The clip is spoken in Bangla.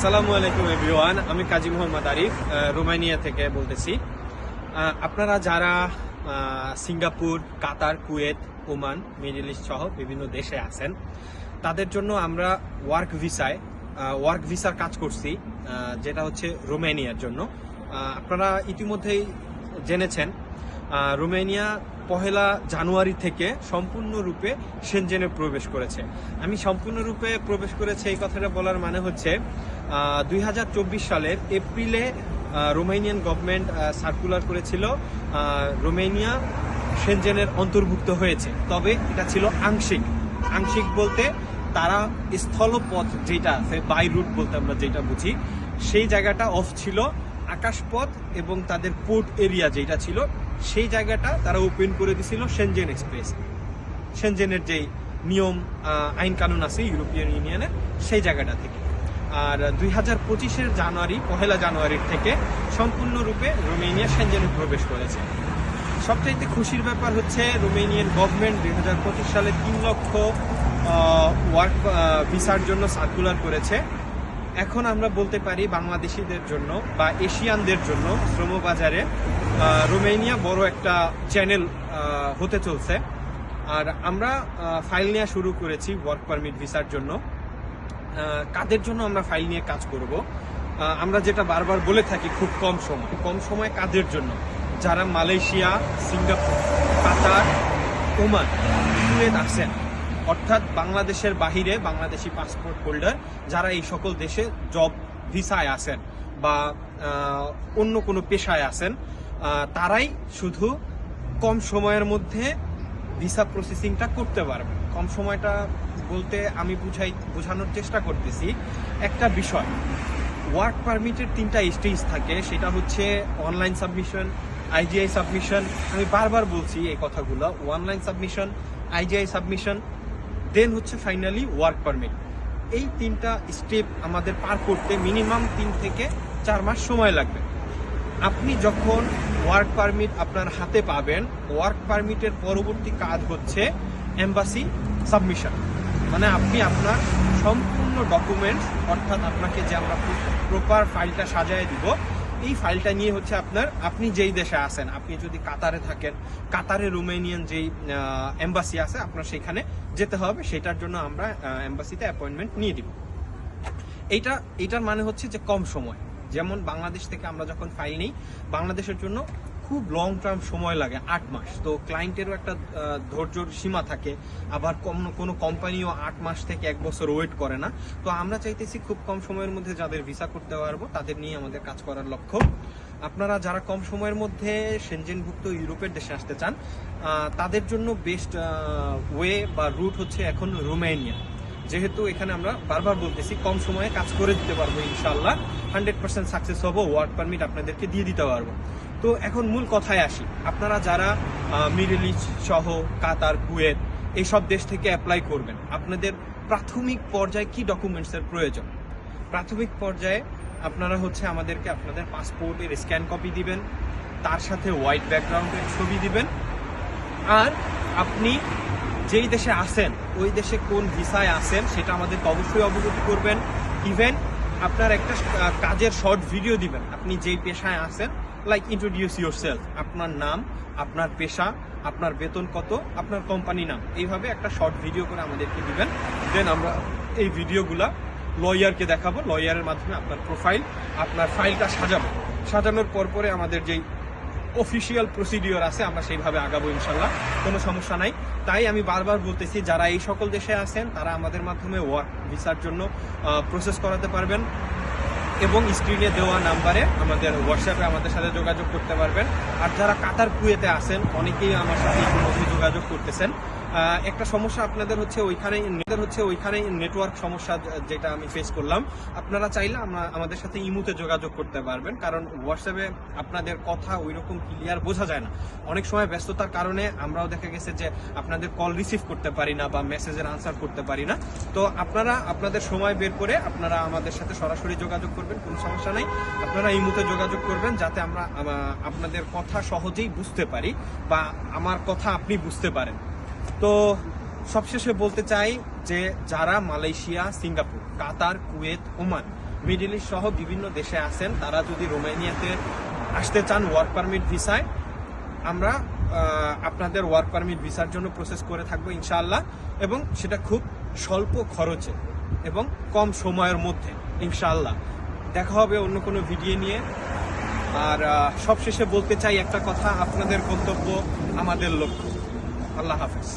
আসসালামু আলাইকুম, এভরিওয়ান। আমি কাজী মোহাম্মদ আরিফ রোমানিয়া থেকে বলতেছি। আপনারা যারা Singapore, Qatar, Kuwait, Oman, middle east সহ বিভিন্ন দেশে আছেন, তাদের জন্য আমরা ওয়ার্ক ভিসায় ওয়ার্ক ভিসার কাজ করছি যেটা হচ্ছে রোমানিয়ার জন্য। আপনারা ইতিমধ্যেই জেনেছেন রোমানিয়া পহেলা জানুয়ারি থেকে সম্পূর্ণরূপে সেনজেনে প্রবেশ করেছে। আমি সম্পূর্ণরূপে প্রবেশ করেছে এই কথাটা বলার মানে হচ্ছে দুই হাজার চব্বিশ সালের এপ্রিলে রোমানিয়ান গভর্নমেন্ট সার্কুলার করেছিল রোমানিয়া সেনজেনের অন্তর্ভুক্ত হয়েছে। তবে এটা ছিল আংশিক। আংশিক বলতে তারা স্থলপথ যেটা আছে বাই রুট বলতে আমরা যেটা বুঝি, সেই জায়গাটা অফ ছিল। আকাশপথ এবং তাদের পোর্ট এরিয়া যেটা ছিল, সেই জায়গাটা তারা ওপেন করে দিছিল সেনজেন এক্সপ্রেস সেনজেনের যেই নিয়ম আইন কানুন আছে ইউরোপিয়ান ইউনিয়নের সেই জায়গাটা থেকে। আর দুই হাজার পঁচিশের জানুয়ারি, পহেলা জানুয়ারির থেকে সম্পূর্ণরূপে রোমেনিয়া সেনজেনে প্রবেশ করেছে। সবচাইতে খুশির ব্যাপার হচ্ছে রোমেনিয়ান গভর্নমেন্ট দুই হাজার পঁচিশ সালে তিন লক্ষ ওয়ার্ক ভিসার জন্য সার্কুলার করেছে। এখন আমরা বলতে পারি বাংলাদেশিদের জন্য বা এশিয়ানদের জন্য শ্রমবাজারে রোমেনিয়া বড় একটা চ্যানেল হতে চলছে। আর আমরা ফাইল নেওয়া শুরু করেছি ওয়ার্ক পারমিট ভিসার জন্য। কাদের জন্য আমরা ফাইল নিয়ে কাজ করব? আমরা যেটা বারবার বলে থাকি, খুব কম সময়। কম সময় কাদের জন্য? যারা Malaysia, Singapore, Qatar, Oman, Kuwait আছেন অর্থাৎ বাংলাদেশের বাহিরে বাংলাদেশি পাসপোর্ট হোল্ডার যারা এই সকল দেশে জব ভিসায় আছেন বা অন্য কোনো পেশায় আছেন তারাই শুধু কম সময়ের মধ্যে ভিসা প্রসেসিংটা করতে পারবে। কম সময়টা বলতে আমি বুঝাই, বোঝানোর চেষ্টা করতেছি। একটা বিষয় ওয়ার্ক পারমিটের তিনটা স্টেজ থাকে, সেটা হচ্ছে অনলাইন সাবমিশন আইজিআই সাবমিশন আমি বারবার বলছি এই কথাগুলো online submission IGI submission then হচ্ছে ফাইনালি ওয়ার্ক পারমিট এই তিনটা স্টেপ আমাদের পার করতে মিনিমাম তিন থেকে চার মাস সময় লাগবে। আপনি যখন ওয়ার্ক পারমিট আপনার হাতে পাবেন ওয়ার্ক পারমিটের পরবর্তী কাজ হচ্ছে এম্বাসি সাবমিশন মানে আপনি আপনার সম্পূর্ণ ডকুমেন্টস অর্থাৎ আপনাকে যে আমরা প্রপার ফাইলটা সাজায় দিব এই ফাইলটা নিয়ে হচ্ছে আপনার, আপনি যেই দেশে আছেন, আপনি যদি কাতারে থাকেন, কাতারে রোমেনিয়ান যেই এম্বাসি আছে, আপনার সেখানে যেতে হবে, সেটার জন্য আমরা এম্বাসিতে অ্যাপয়েন্টমেন্ট নিয়ে দিব। এইটা এটার মানে হচ্ছে যে কম সময়। যেমন বাংলাদেশ থেকে আমরা যখন ফাইল নিই, বাংলাদেশের জন্য খুব লং টার্ম সময় লাগে, আট মাস। তো ক্লায়েন্টেরও একটা ধৈর্যর সীমা থাকে। আবার কোনো কোম্পানিও আট মাস থেকে এক বছর ওয়েট করে না। তো আমরা চাইতেছি খুব কম সময়ের মধ্যে যাদের ভিসা করতে পারব, তাদের নিয়ে আমাদের কাজ করার লক্ষ্য। আপনারা যারা কম সময়ের মধ্যে সেনজেনভুক্ত ইউরোপের দেশে আসতে চান তাদের জন্য বেস্ট ওয়ে বা রুট হচ্ছে এখন রোমানিয়া। যেহেতু এখানে আমরা বারবার বলতেছি, কম সময়ে কাজ করে দিতে পারব ইনশাল্লাহ হান্ড্রেড পার্সেন্ট সাকসেস হব ওয়ার্ক পারমিট আপনাদেরকে দিয়ে দিতে পারব। তো এখন মূল কথায় আসি। আপনারা যারা মিডল ইস্ট সহ কাতার, কুয়েত এইসব দেশ থেকে অ্যাপ্লাই করবেন, আপনাদের প্রাথমিক পর্যায়ে কি ডকুমেন্টসের প্রয়োজন? প্রাথমিক পর্যায়ে আপনারা হচ্ছে আমাদেরকে আপনাদের পাসপোর্টের স্ক্যান কপি দিবেন, তার সাথে হোয়াইট ব্যাকগ্রাউন্ডের ছবি দিবেন, আর আপনি যেই দেশে আসেন ওই দেশে কোন ভিসায় আসেন সেটা আমাদেরকে অবশ্যই অবগত করবেন। ইভেন আপনার একটা কাজের শর্ট ভিডিও দিবেন, আপনি যেই পেশায় আছেন লাইক ইন্ট্রোডিউস ইউর সেলফ আপনার নাম আপনার পেশা আপনার বেতন কত আপনার কোম্পানি নাম এইভাবে একটা শর্ট ভিডিও করে আমাদেরকে দিবেন দেন আমরা এই ভিডিওগুলা লয়ারকে দেখাবো লয়ারের মাধ্যমে আপনার প্রোফাইল আপনার ফাইলটা সাজাবো সাজানোর পর পরে আমাদের যেই অফিসিয়াল প্রসিডিওর আছে আমরা সেইভাবে আগাবো ইনশাল্লাহ কোনো সমস্যা নাই তাই আমি বারবার বলতেছি যারা এই সকল দেশে আছেন তারা আমাদের মাধ্যমে ওয়ার্ক ভিসার জন্য প্রসেস করাতে পারবেন এবং স্ক্রিনে দেওয়া নাম্বারে আমাদের হোয়াটসঅ্যাপে আমাদের সাথে যোগাযোগ করতে পারবেন। আর যারা কাতার কুয়েতে আছেন, অনেকেই আমার সাথে যোগাযোগ করতেছেন। একটা সমস্যা আপনাদের হচ্ছে ওইখানে হচ্ছে ওইখানে নেটওয়ার্ক সমস্যা যেটা আমি ফেস করলাম। আপনারা চাইলে আমরা আমাদের সাথে ইমুতে যোগাযোগ করতে পারবেন, কারণ হোয়াটসঅ্যাপে আপনাদের কথা ওই রকম ক্লিয়ার বোঝা যায় না। অনেক সময় ব্যস্ততার কারণে আমরাও দেখা গেছে যে আপনাদের কল রিসিভ করতে পারি না বা মেসেজের আনসার করতে পারি না। তো আপনারা আপনাদের সময় বের করে আপনারা আমাদের সাথে সরাসরি যোগাযোগ করবেন, কোনো সমস্যা নাই। আপনারা ইমুতে যোগাযোগ করবেন যাতে আমরা আপনাদের কথা সহজেই বুঝতে পারি বা আমার কথা আপনি বুঝতে পারেন। তো সবশেষে বলতে চাই যে যারা Malaysia, Singapore, Qatar, Kuwait, Oman, middle east সহ বিভিন্ন দেশে আছেন, তারা যদি রোমানিয়াতে আসতে চান ওয়ার্ক পারমিট ভিসায় আমরা আপনাদের ওয়ার্ক পারমিট ভিসার জন্য প্রসেস করে থাকব ইনশাআল্লাহ এবং সেটা খুব স্বল্প খরচে এবং কম সময়ের মধ্যে ইনশাআল্লাহ। দেখা হবে অন্য কোনো ভিডিও নিয়ে। আর সবশেষে বলতে চাই একটা কথা, আপনাদের গন্তব্য আমাদের লক্ষ্য। আল্লাহ হাফেজ।